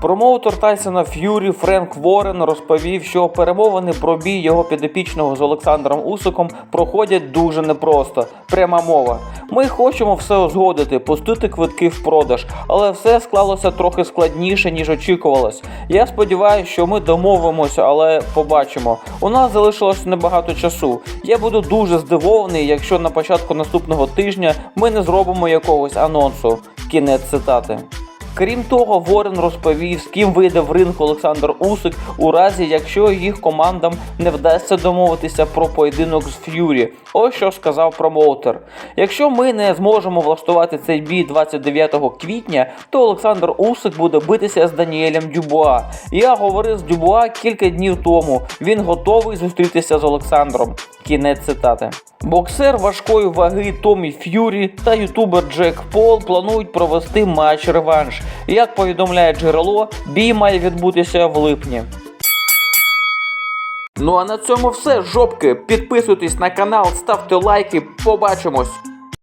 Промоутер Тайсона Ф'юрі Френк Ворен розповів, що перемовини про бій його підопічного з Олександром Усиком проходять дуже непросто. Пряма мова. Ми хочемо все узгодити, пустити квитки в продаж, але все склалося трохи складніше, ніж очікувалось. Я сподіваюся, що ми домовимося, але побачимо. У нас залишилось небагато часу. Я буду дуже здивований, якщо на початку наступного тижня ми не зробимо якогось анонсу. Кінець цитати. Крім того, Ворен розповів, з ким вийде в ринг Олександр Усик у разі, якщо їх командам не вдасться домовитися про поєдинок з Ф'юрі. Ось що сказав промоутер. Якщо ми не зможемо влаштувати цей бій 29 квітня, то Олександр Усик буде битися з Даніелем Дюбуа. Я говорив з Дюбуа кілька днів тому. Він готовий зустрітися з Олександром. Кінець цитати. Боксер важкої ваги Томі Ф'юрі та ютубер Джек Пол планують провести матч реванш. Як повідомляє джерело, бій має відбутися в липні. Ну а на цьому все, жопки. Підписуйтесь на канал, ставте лайки. Побачимось.